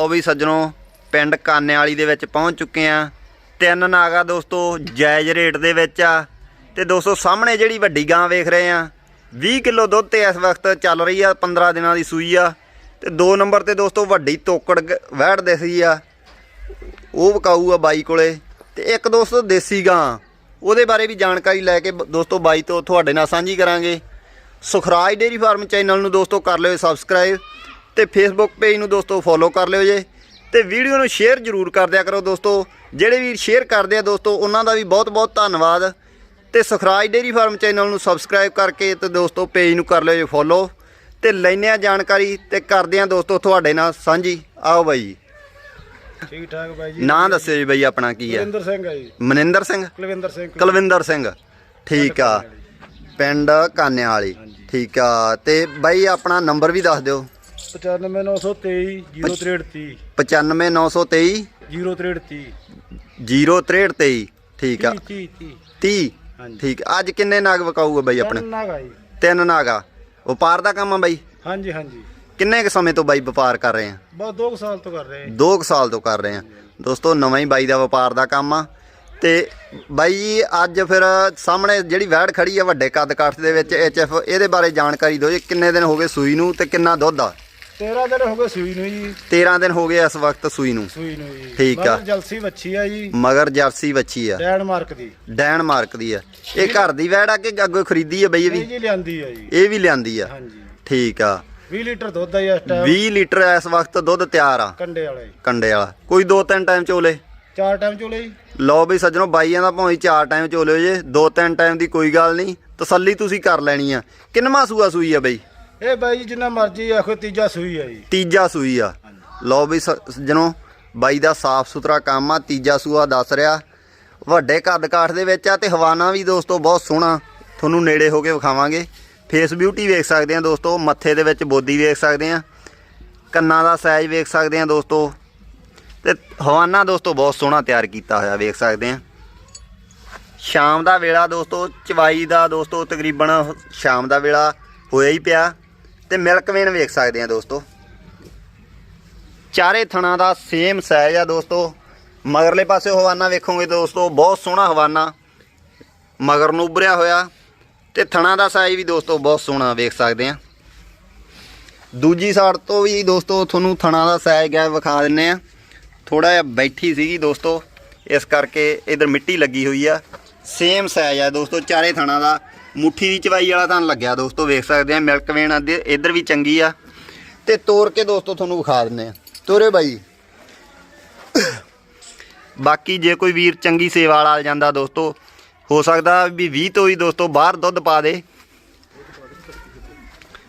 ਲਓ ਵੀ ਸੱਜਣੋ, ਪਿੰਡ ਕਾਨੇ ਵਾਲੀ ਦੇ ਵਿੱਚ ਪਹੁੰਚ ਚੁੱਕੇ ਆ ਤਿੰਨ ਨਾਗਾ ਦੋਸਤੋ, ਜਾਇਜ਼ ਰੇਟ ਦੇ ਵਿੱਚ ਆ। ਤੇ ਦੋਸਤੋ, ਸਾਹਮਣੇ ਜਿਹੜੀ ਵੱਡੀ ਗਾਂ ਵੇਖ ਰਹੇ ਆ 20 ਕਿਲੋ ਦੁੱਧ ਤੇ ਇਸ ਵਕਤ ਚੱਲ ਰਹੀ ਆ 15 ਦਿਨਾਂ ਦੀ ਸੂਈ ਆ। ਤੇ 2 ਨੰਬਰ ਤੇ ਦੋਸਤੋ, ਵੱਡੀ ਤੋਕੜ ਗ- ਵਹਿੜ ਦਿਸੀ ਆ। ਉਹ ਵਿਕਾਊ ਆ ਬਾਈ ਕੋਲੇ। ਤੇ ਇੱਕ ਦੋਸਤੋ, ਦੇਸੀ ਗਾਂ। ਉਹਦੇ ਬਾਰੇ ਵੀ ਜਾਣਕਾਰੀ ਲੈ ਕੇ ਦੋਸਤੋ, ਬਾਈ ਤੋਂ ਤੁਹਾਡੇ ਨਾਲ ਸਾਂਝੀ ਕਰਾਂਗੇ। ਸੁਖਰਾਜ ਡੇਰੀ ਫਾਰਮ ਚੈਨਲ ਨੂੰ ਦੋਸਤੋ, ਕਰ ਲਿਓ ਸਬਸਕ੍ਰਾਈਬ। ਤੇ ਫੇਸਬੁੱਕ ਪੇਜ ਨੂੰ ਦੋਸਤੋ ਫੋਲੋ ਕਰ ਲਿਓ ਜੇ ਤੇ ਵੀਡੀਓ ਨੂੰ ਸ਼ੇਅਰ ਜ਼ਰੂਰ ਕਰ ਦਿਆ ਕਰੋ ਦੋਸਤੋ। ਜਿਹੜੇ ਵੀ ਸ਼ੇਅਰ ਕਰਦੇ ਆ ਦੋਸਤੋ ਉਹਨਾਂ ਦਾ ਵੀ ਬਹੁਤ ਬਹੁਤ ਧੰਨਵਾਦ। ਤੇ ਸੁਖਰਾਜ ਡੇਰੀ ਫਾਰਮ ਚੈਨਲ ਨੂੰ ਸਬਸਕ੍ਰਾਈਬ ਕਰਕੇ ਤੇ ਦੋਸਤੋ ਪੇਜ ਨੂੰ ਕਰ ਲਿਓ ਜੇ ਫੋਲੋ ਤੇ ਲੈਨੇ ਆ ਜਾਣਕਾਰੀ ਤੇ ਕਰਦੇ ਆ ਦੋਸਤੋ ਤੁਹਾਡੇ ਨਾਲ ਸਾਂਝੀ। ਆਓ ਬਾਈ ਜੀ। ਠੀਕ ਠਾਕ ਬਾਈ ਜੀ। ਨਾਂ ਦੱਸਿਓ ਜੀ ਬਾਈ ਆਪਣਾ ਕੀ ਹੈ ਕੁਲਵਿੰਦਰ ਸਿੰਘ ਹੈ ਜੀ। ਮਨਿੰਦਰ ਸਿੰਘ9 ਕੁਲਵਿੰਦਰ ਸਿੰਘ। ਕੁਲਵਿੰਦਰ ਸਿੰਘ। ਠੀਕ ਆ। ਪਿੰਡ ਕਾਨਿਆਂ ਵਾਲੀ। ਠੀਕ ਆ। ਤੇ ਬਾਈ ਆਪਣਾ ਨੰਬਰ ਵੀ ਦੱਸ ਦਿਓ। 95923 0330 95923 0330 0323 ਠੀਕ ਆ। 30 30 30 ਹਾਂਜੀ। ਠੀਕ ਆ। ਅੱਜ ਕਿੰਨੇ ਨਾਗ ਵਿਕਾਊਗਾ ਬਾਈ ਆਪਣੇ? ਨਾ ਗਾਈ ਤਿੰਨ ਨਾਗਾ। ਵਪਾਰ ਦਾ ਕੰਮ ਆ ਬਾਈ? ਹਾਂਜੀ ਹਾਂਜੀ। ਕਿੰਨੇ ਕੁ ਸਮੇਂ ਤੋਂ ਬਾਈ ਵਪਾਰ ਕਰ ਰਹੇ ਆ? ਬਸ 2 ਸਾਲ ਤੋਂ ਕਰ ਰਹੇ 2 ਸਾਲ ਤੋਂ ਕਰ ਰਹੇ ਆ। ਦੋਸਤੋ ਨਵਾਂ ਹੀ ਬਾਈ ਦਾ ਵਪਾਰ ਦਾ ਕੰਮ ਆ। ਤੇ ਬਾਈ ਜੀ ਅੱਜ ਫਿਰ ਸਾਹਮਣੇ ਜਿਹੜੀ ਵੈੜ ਖੜੀ ਆ ਵੱਡੇ ਕੱਦ ਕਾਠ ਦੇ ਵਿੱਚ ਐਚਐਫ ਇਹਦੇ ਬਾਰੇ ਜਾਣਕਾਰੀ ਦਿਓ ਜੀ ਕਿੰਨੇ ਦਿਨ ਹੋ ਗਏ ਸੂਈ ਨੂੰ ਤੇ ਕਿੰਨਾ ਦੁੱਧ ਆ? 13 ਦਿਨ ਹੋ ਗਏ ਸੂਈ ਨੂੰ ਜੀ। 13 ਦਿਨ ਹੋ ਗਏ ਇਸ ਵਕਤ ਸੂਈ ਨੂੰ। ਸੂਈ ਨੂੰ ਜੀ। ਠੀਕ ਆ। ਮਗਰ ਜਲਸੀ ਵੱਛੀ ਆ ਜੀ। ਮਗਰ ਜਰਸੀ ਬੱਚੀ ਆ। ਡੈਨਮਾਰਕ ਦੀ। ਡੈਨਮਾਰਕ ਦੀ ਆ। ਇਹ ਘਰ ਦੀ ਵੈੜ ਆ ਕਿ ਅੱਗੋਂ ਖਰੀਦੀ ਆ ਬਈ ਇਹ ਇਹ ਵੀ ਜੀ ਲਿਆਂਦੀ ਆ ਜੀ। ਇਹ ਵੀ ਲਿਆਂਦੀ ਆ। ਹਾਂਜੀ। ਠੀਕ ਆ। 20 ਲੀਟਰ ਦੁੱਧ ਆ ਜੀ ਇਸ ਟਾਈਮ 20 ਲੀਟਰ ਇਸ ਵਕਤ ਦੁੱਧ ਤਿਆਰ ਆ। ਕੰਡੇ ਵਾਲਾ ਜੀ। ਕੰਡੇ ਵਾਲਾ। ਕੋਈ ਦੋ ਤਿੰਨ ਟਾਈਮ ਚੋਲੇ? ਚਾਰ ਟਾਈਮ ਚੋਲੇ ਜੀ। ਲਓ ਬਈ ਸੱਜਣੋ ਬਾਈਆਂ ਦਾ ਭਾਵੇਂ ਚਾਰ ਟਾਈਮ ਚੋਲਿਓ ਜੇ ਦੋ ਤਿੰਨ ਟਾਈਮ ਦੀ ਕੋਈ ਗੱਲ ਨਹੀਂ। ਤਸੱਲੀ ਤੁਸੀਂ ਕਰ ਲੈਣੀ ਆ। ਕਿੰਨਵਾਂ ਸੂਆ ਸੂਈ ਆ ਬਈ? ਇਹ ਬਾਈ ਜੀ ਜਿੰਨਾ ਮਰਜ਼ੀ ਆਖੋ ਤੀਜਾ ਸੂਈ ਆ ਜੀ। ਤੀਜਾ ਸੂਈ ਆ। ਲਓ ਵੀ ਸ- ਸੱਜਣੋ ਬਾਈ ਦਾ ਸਾਫ਼ ਸੁਥਰਾ ਕੰਮ ਆ, ਤੀਜਾ ਸੂਆ ਦੱਸ ਰਿਹਾ। ਵੱਡੇ ਕੱਦ ਕਾਠ ਦੇ ਵਿੱਚ ਆ ਤੇ ਹਵਾਨਾ ਵੀ ਦੋਸਤੋ ਬਹੁਤ ਸੋਹਣਾ। ਤੁਹਾਨੂੰ ਨੇੜੇ ਹੋ ਕੇ ਵਿਖਾਵਾਂਗੇ। ਫੇਸ ਬਿਊਟੀ ਵੇਖ ਸਕਦੇ ਆ ਦੋਸਤੋ, ਮੱਥੇ ਦੇ ਵਿੱਚ ਬੋਦੀ ਵੇਖ ਸਕਦੇ ਆ। ਕੰਨਾਂ ਦਾ ਸਾਈਜ਼ ਵੇਖ ਸਕਦੇ ਆ ਦੋਸਤੋ। ਤੇ ਹਵਾਨਾ ਦੋਸਤੋ ਬਹੁਤ ਸੋਹਣਾ ਤਿਆਰ ਕੀਤਾ ਹੋਇਆ, ਵੇਖ ਸਕਦੇ ਆ। ਸ਼ਾਮ ਦਾ ਵੇਲਾ ਦੋਸਤੋ, ਚਵਾਈ ਦਾ ਦੋਸਤੋ ਤਕਰੀਬਨ ਸ਼ਾਮ ਦਾ ਵੇਲਾ ਹੋਇਆ ਹੀ ਪਿਆ। ਤੇ ਮਿਲਕਵੇਨ ਵੇਖ ਸਕਦੇ ਆ ਦੋਸਤੋ। ਚਾਰੇ ਥਣਾ ਦਾ ਸੇਮ ਸਾਈਜ਼ ਆ ਦੋਸਤੋ। ਮਗਰਲੇ ਪਾਸੇ ਹਵਾਨਾ ਵੇਖੋਗੇ ਦੋਸਤੋ, ਬਹੁਤ ਸੋਹਣਾ ਹਵਾਨਾ। ਮਗਰ ਨੂੰ ਉਭਰਿਆ ਹੋਇਆ। ਤੇ ਥਣਾ ਦਾ ਸਾਈਜ਼ ਵੀ ਦੋਸਤੋ ਬਹੁਤ ਸੋਹਣਾ ਵੇਖ ਸਕਦੇ ਆ। ਦੂਜੀ ਸਾਈਡ ਤੋਂ ਵੀ ਦੋਸਤੋ ਤੁਹਾਨੂੰ ਥਣਾ ਦਾ ਸਾਈਜ਼ ਗਿਆ ਵਿਖਾ ਦਿੰਨੇ ਆ। ਥੋੜਾ ਜਿਹਾ ਬੈਠੀ ਸੀਗੀ ਦੋਸਤੋ। ਇਸ ਕਰਕੇ ਇਧਰ ਮਿੱਟੀ ਲੱਗੀ ਹੋਈ ਆ। ਸੇਮ ਸਾਈਜ਼ ਆ ਦੋਸਤੋ, ਚਾਰੇ ਥਣਾ ਦਾ। ਮੁੱਠੀ ਦੀ ਚਵਾਈ ਵਾਲਾ ਤੁਹਾਨੂੰ ਲੱਗਿਆ ਦੋਸਤੋ, ਵੇਖ ਸਕਦੇ ਆ ਮਿਲਕ ਵੇਨ ਅੱਧੇ, ਇੱਧਰ ਵੀ ਚੰਗੀ ਆ। ਤੇ ਤੋੜ ਕੇ ਦੋਸਤੋ ਤੁਹਾਨੂੰ ਵਿਖਾ ਦਿੰਨੇ ਆ। ਤੋਰੇ ਬਾਈ। ਬਾਕੀ ਜੇ ਕੋਈ ਵੀਰ ਚੰਗੀ ਸੇਵਾ ਵਾਲਾ ਆ ਜਾਂਦਾ ਦੋਸਤੋ, ਹੋ ਸਕਦਾ ਵੀ 20 ਤੋਂ ਹੀ ਦੋਸਤੋ ਬਾਹਰ ਦੁੱਧ ਪਾ ਦੇ।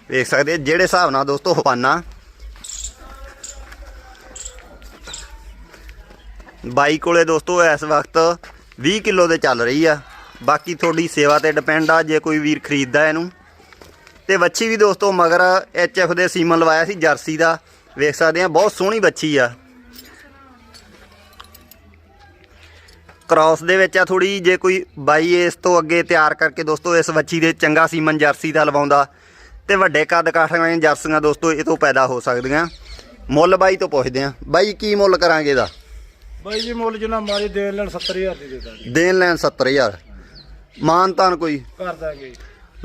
ਵੇਖ ਸਕਦੇ ਜਿਹੜੇ ਹਿਸਾਬ ਨਾਲ ਦੋਸਤੋ ਹਵਾਨਾ ਬਾਈ ਕੋਲੇ ਦੋਸਤੋ ਇਸ ਵਕਤ 20 ਕਿਲੋ ਦੇ ਚੱਲ ਰਹੀ ਆ। ਬਾਕੀ ਤੁਹਾਡੀ ਸੇਵਾ ਤੇ ਡਿਪੈਂਡ ਆ ਜੇ ਕੋਈ ਵੀਰ ਖਰੀਦਦਾ ਇਹਨੂੰ। ਤੇ ਵੱਛੀ ਵੀ ਦੋਸਤੋ ਮਗਰ ਐਚਐਫ ਦੇ ਸੀਮਨ ਲਵਾਇਆ ਸੀ ਜਰਸੀ ਦਾ। ਵੇਖ ਸਕਦੇ ਆ ਬਹੁਤ ਸੋਹਣੀ ਵੱਛੀ ਆ। ਕ੍ਰਾਸ ਦੇ ਵਿੱਚ ਆ ਥੋੜੀ ਜੇ ਕੋਈ ਬਾਈ ਇਸ ਤੋਂ ਅੱਗੇ ਤਿਆਰ ਕਰਕੇ ਦੋਸਤੋ ਇਸ ਵੱਛੀ ਦੇ ਚੰਗਾ ਸੀਮਨ ਜਰਸੀ ਦਾ ਲਵਾਉਂਦਾ। ਤੇ ਵੱਡੇ ਕੱਦ ਕਾਠਾਂ ਵਾਲੀਆਂ ਜਰਸੀਆਂ ਦੋਸਤੋ ਇਹ ਤੋਂ ਪੈਦਾ ਹੋ ਸਕਦੀਆਂ। ਮੁੱਲ ਬਾਈ ਤੋਂ ਪੁੱਛਦੇ ਆ। ਬਾਈ ਕੀ ਮੁੱਲ ਕਰਾਂਗੇ ਇਹਦਾ? ਬਾਈ ਜੀ ਮੁੱਲ ਜਿੰਨਾ ਮਾਰੀ ਦੇਣ ਲੈਣ 70000 ਦੀ ਦੇ ਦਾਂਗੇ। ਦੇਣ ਲੈਣ 70000 ਮਾਨਤਾਨ ਕੋਈ? ਕਰ ਦਾਂਗੇ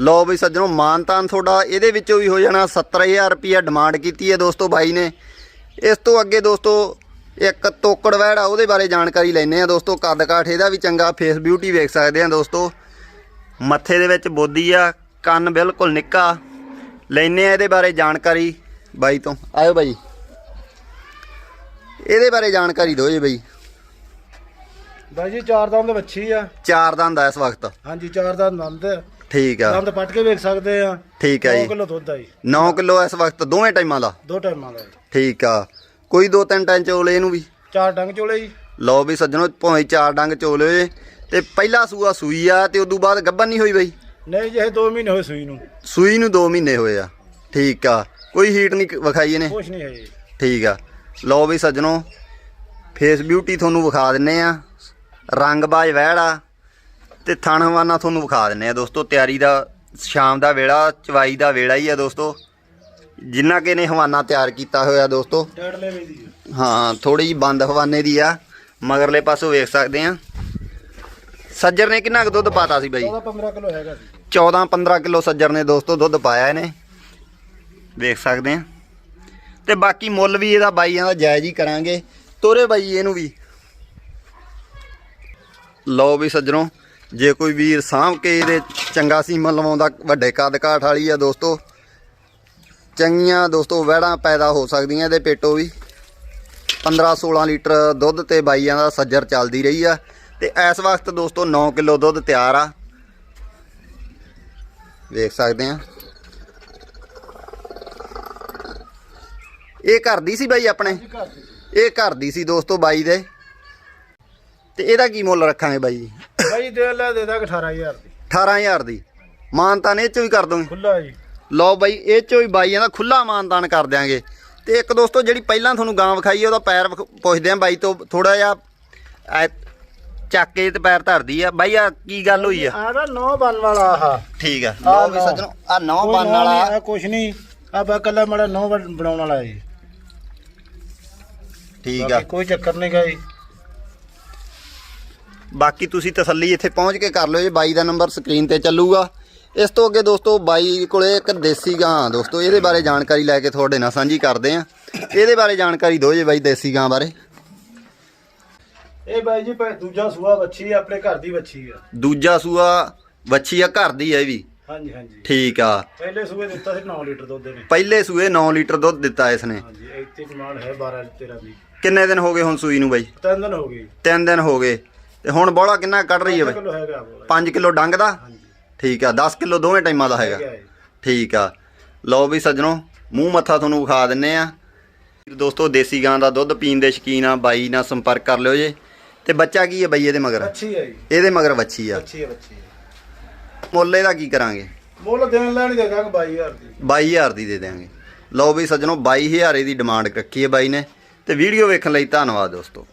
ਲਓ ਬਈ ਸੱਜਣੋ, ਮਾਨਤਾਨ ਤੁਹਾਡਾ ਇਹਦੇ ਵਿੱਚੋਂ ਵੀ ਹੋ ਜਾਣਾ 70000 ਰੁਪਿਆ ਡਿਮਾਂਡ ਕੀਤੀ ਹੈ ਦੋਸਤੋ ਬਾਈ ਨੇ। ਇਸ ਤੋਂ ਅੱਗੇ ਦੋਸਤੋ, ਇੱਕ ਤੋਕੜ ਵੈੜ ਆ ਉਹਦੇ ਬਾਰੇ ਜਾਣਕਾਰੀ ਲੈਣੇ ਆ ਦੋਸਤੋ। ਕੱਦ ਕਾਠ ਇਹਦਾ ਵੀ ਚੰਗਾ ਫੇਸ ਬਿਊਟੀ ਵੇਖ ਸਕਦੇ ਆ ਦੋਸਤੋ। ਮੱਥੇ ਦੇ ਵਿੱਚ ਬੋਦੀ ਆ, ਕੰਨ ਬਿਲਕੁਲ ਨਿੱਕਾ। ਲੈਣੇ ਆ ਇਹਦੇ ਬਾਰੇ ਜਾਣਕਾਰੀ ਬਾਈ ਤੋਂ। ਆਇਓ ਬਾਈ। ਇਹਦੇ ਬਾਰੇ ਜਾਣਕਾਰੀ ਦਿਓ ਜੀ ਬਾਈ। ਬਾਈ ਜੀ ਚਾਰ ਦੰਦ ਵੱਛੀ ਆ। ਚਾਰ ਦੰਦ ਆ ਇਸ ਵਕਤ। ਹਾਂਜੀ ਚਾਰ ਦੰਦ ਦੰਦ ਠੀਕ ਆ। ਦੰਦ ਪੱਟ ਕੇ ਵੇਖ ਸਕਦੇ ਆ। ਠੀਕ ਆ 2 ਜੀ। ਕਿਲੋ ਦੁੱਧ ਆ ਜੀ। 9 ਕਿਲੋ ਇਸ ਵਕਤ ਦੋਵੇਂ ਟਾਈਮਾਂ ਦਾ। ਦੋ ਟਾਈਮਾਂ ਦਾ। ਠੀਕ ਆ। ਕੋਈ ਦੋ ਤਿੰਨ ਟਾਈਮ ਚੋਲੇ ਇਹਨੂੰ ਵੀ। ਚਾਰ ਡੰਗ ਚੋਲੇ ਜੀ। ਲਓ ਵੀ ਸੱਜਣੋ ਭਾਵੇਂ ਚਾਰ ਡੰਗ ਚੋਲੇ। ਤੇ ਪਹਿਲਾ ਸੂਆ ਸੂਈ ਆ ਤੇ ਉਦੋਂ ਬਾਅਦ ਗੱਭਨ ਨਹੀਂ ਹੋਈ ਬਈ? ਨਹੀਂ ਜੇ 2 ਮਹੀਨੇ ਹੋਏ ਸੂਈ ਨੂੰ। ਸੂਈ ਨੂੰ 2 ਮਹੀਨੇ ਹੋਏ ਆ। ਠੀਕ ਆ। ਕੋਈ ਹੀਟ ਨਹੀਂ ਵਿਖਾਈ ਇਹਨੇ? ਕੁਛ ਨਹੀਂ ਹੈ ਜੀ। ਠੀਕ ਆ। ਲਓ ਵੀ ਸੱਜਣੋ ਫੇਸ ਬਿਊਟੀ ਤੁਹਾਨੂੰ ਵਿਖਾ ਦਿੰਨੇ ਆ। ਰੰਗਬਾਜ ਵਹਿੜਾ ਤੇ ਥਣ ਹਵਾਨਾ ਤੁਹਾਨੂੰ ਵਿਖਾ ਦਿੰਨੇ ਆ ਦੋਸਤੋ ਤਿਆਰੀ ਦਾ ਸ਼ਾਮ ਦਾ ਵੇਲਾ ਚਵਾਈ ਦਾ ਵੇਲਾ ਹੀ ਆ ਦੋਸਤੋ। ਜਿੰਨਾ ਕਿ ਨੇ ਹਵਾਨਾ ਤਿਆਰ ਕੀਤਾ ਹੋਇਆ ਦੋਸਤੋ। ਹਾਂ ਥੋੜੀ ਜੀ ਬੰਦ ਹਵਾਨੇ ਦੀ ਆ ਮਗਰਲੇ ਪਾਸੋਂ ਵੇਖ ਸਕਦੇ ਆ। ਸੱਜਰ ਨੇ ਕਿੰਨਾ ਕੁ ਦੁੱਧ ਪਾਤਾ ਸੀ ਬਾਈ? 14 15 ਕਿਲੋ ਹੈਗਾ ਸੀ। 14 15 ਕਿਲੋ ਸੱਜਰ ਨੇ ਦੋਸਤੋ ਦੁੱਧ ਪਾਇਆ ਇਹਨੇ। ਵੇਖ ਸਕਦੇ ਆ। ਤੇ ਬਾਕੀ ਮੁੱਲ ਵੀ ਇਹਦਾ ਬਾਈਆਂ ਦਾ ਜਾਇਜ਼ ਹੀ ਕਰਾਂਗੇ। ਤੋਰੇ ਬਾਈ ਇਹਨੂੰ ਵੀ। ਲਓ ਵੀ ਸੱਜਣੋ ਜੇ ਕੋਈ ਵੀਰ ਸਾਂਭ ਕੇ ਇਹਦੇ ਚੰਗਾ ਸੀਮਨ ਲਵਾਉਂਦਾ ਵੱਡੇ ਕੱਦ ਕਾਠ ਵਾਲੀ ਆ ਦੋਸਤੋ ਚੰਗੀਆਂ ਦੋਸਤੋ ਵਹਿੜਾਂ ਪੈਦਾ ਹੋ ਸਕਦੀਆਂ ਇਹਦੇ ਪੇਟੋਂ ਵੀ। 15 16 ਲੀਟਰ ਦੁੱਧ ਤੇ ਬਾਈਆਂ ਦਾ ਸੱਜਰ ਚੱਲਦੀ ਰਹੀ ਆ। ਤੇ ਇਸ ਵਕਤ ਦੋਸਤੋ 9 ਕਿਲੋ ਦੁੱਧ ਤਿਆਰ ਆ। ਵੇਖ ਸਕਦੇ ਆ। ਇਹ ਘਰ ਦੀ ਸੀ ਬਾਈ ਆਪਣੇ? ਇਹ ਘਰ ਦੀ ਸੀ ਦੋਸਤੋ ਬਾਈ ਦੇ। ਤੇ ਇਹਦਾ ਕੀ ਮੁੱਲ ਰੱਖਾਂਗੇ ਬਾਈ? ਜੀ ਬਾਈ ਦੇ ਲੈ ਦੇ ਦਾਂਗੇ 18000 ਦੀ। 18000 ਦੀ। ਮਾਨਤਾਨ ਇਹ ਚੋਂ ਹੀ ਕਰ ਦੋਗੇ ਖੁੱਲਾ ਜੀ। ਲਓ ਬਾਈ ਇਹ ਚੋਂ ਹੀ ਬਾਈਆਂ ਦਾ ਖੁੱਲਾ ਮਾਨਤਾਨ ਕਰ ਦਿਆਂਗੇ। ਤੇ ਇੱਕ ਦੋਸਤੋ ਜਿਹੜੀ ਪਹਿਲਾਂ ਤੁਹਾਨੂੰ ਗਾਂ ਵਿਖਾਈ ਉਹਦਾ ਪੈਰ ਪੁੱਛਦੇ ਆਂ ਬਾਈ ਤੋਂ ਥੋੜਾ ਜਿਹਾ ਐ ਚੱਕ ਕੇ ਤੇ ਪੈਰ ਧਰਦੀ ਆ। ਬਾਈ ਆ ਕੀ ਗੱਲ ਹੋਈ ਆ? ਆ ਨਾ ਨੌ ਬਣ ਵਾਲਾ ਆਹ। ਠੀਕ ਆ। ਲਓ ਵੀ। ਸੱਜਣੋ ਆ ਨੌ ਕੋਈ ਬੰਨ ਨੌ ਨਹੀਂ, ਵਾਲਾ ਕੁਛ ਨਹੀਂ। ਆ ਬਾ ਕੱਲਾ ਮੜਾ ਨੌ ਬਣਾਉਣ ਵਾਲਾ ਜੀ ਠੀਕ ਆ। ਕੋਈ ਚੱਕਰ ਨਹੀਂ ਗਾ ਜੀ। ਬਾਕੀ ਤੁਸੀਂ ਤਸੱਲੀ ਇੱਥੇ ਪਹੁੰਚ ਕੇ ਕਰ ਲਿਓ ਜੀ ਬਾਈ ਦਾ ਨੰਬਰ ਸਕਰੀਨ ਤੇ ਚੱਲੂਗਾ। ਇਸ ਤੋਂ ਅੱਗੇ ਦੋਸਤੋ ਬਾਈ ਕੋਲੇ ਇੱਕ ਦੇਸੀ ਗਾਂ ਦੋਸਤੋ ਇਹਦੇ ਬਾਰੇ ਜਾਣਕਾਰੀ ਲੈ ਕੇ ਤੁਹਾਡੇ ਨਾਲ ਸਾਂਝੀ ਕਰਦੇ ਆਂ। ਇਹਦੇ ਬਾਰੇ ਜਾਣਕਾਰੀ ਦਿਓ ਜੀ ਬਾਈ ਦੇਸੀ ਗਾਂ ਬਾਰੇ। ਇਹ ਬਾਈ ਜੀ ਦੂਜਾ ਸੂਆ ਵੱਛੀ ਆਪਣੇ ਘਰ ਦੀ ਵੱਛੀ ਆ। ਦੂਜਾ ਸੂਆ ਵੱਛੀ ਆ ਘਰ ਦੀ ਆ ਇਹ ਵੀ। ਹਾਂਜੀ ਹਾਂਜੀ। ਠੀਕ ਆ। ਪਹਿਲੇ ਸੂਏ ਦਿੱਤਾ ਸੀ 9 ਲੀਟਰ ਦੁੱਧ ਨੇ ਪਹਿਲੇ ਸੂਏ 9 ਲੀਟਰ ਦੁੱਧ ਦਿੱਤਾ ਇਸਨੇ। ਹਾਂਜੀ ਇੱਥੇ ਡਿਮਾਂਡ ਹੈ 12 13 ਦੀ। ਕਿੰਨੇ ਦਿਨ ਹੋ ਗਏ ਹੁਣ ਸੂਈ ਨੂੰ ਬਾਈ? ਤਿੰਨ ਦਿਨ ਹੋ ਗਏ। ਤਿੰਨ ਦਿਨ ਹੋ ਗਏ। ਤੇ ਹੁਣ ਬੋਲਾ ਕਿੰਨਾ ਕੱਢ ਰਹੀ ਹੈ ਬਾਈ? ਕਿਲੋ ਹੈਗਾ ਬੋਲਾ। 5 ਕਿਲੋ ਡੰਗ ਦਾ? ਠੀਕ ਆ 10 ਕਿਲੋ ਦੋਵੇਂ ਟਾਈਮਾਂ ਦਾ ਹੈਗਾ। ਠੀਕ ਆ। ਲਓ ਵੀ ਸੱਜਣੋ ਮੂੰਹ ਮੱਥਾ ਤੁਹਾਨੂੰ ਵਿਖਾ ਦਿੰਨੇ ਆ। ਦੋਸਤੋ ਦੇਸੀ ਗਾਂ ਦਾ ਦੁੱਧ ਪੀਣ ਦੇ ਸ਼ਕੀਨ ਆ ਬਾਈ ਨਾਲ ਸੰਪਰਕ ਕਰ ਲਿਓ ਜੇ। ਤੇ ਬੱਚਾ ਕੀ ਹੈ ਬਾਈ ਇਹਦੇ ਮਗਰ? ਅੱਛੀ ਹੈ ਜੀ। ਇਹਦੇ ਮਗਰ ਵੱਛੀ ਆ। ਅੱਛੀ ਹੈ ਮੁੱਲ ਇਹਦਾ ਕੀ ਕਰਾਂਗੇ? ਮੁੱਲ ਦੇਣ ਲੈਣ ਦੇ ਦਾਂਗੇ 22000 ਦੀ। 22000 ਦੀ ਦੇ ਦਿਆਂਗੇ। ਲਓ ਵੀ ਸੱਜਣੋ 22000 ਦੀ ਡਿਮਾਂਡ ਰੱਖੀ ਹੈ ਬਾਈ ਨੇ। ਤੇ ਵੀਡੀਓ ਵੇਖਣ ਲਈ ਧੰਨਵਾਦ ਦੋਸਤੋ।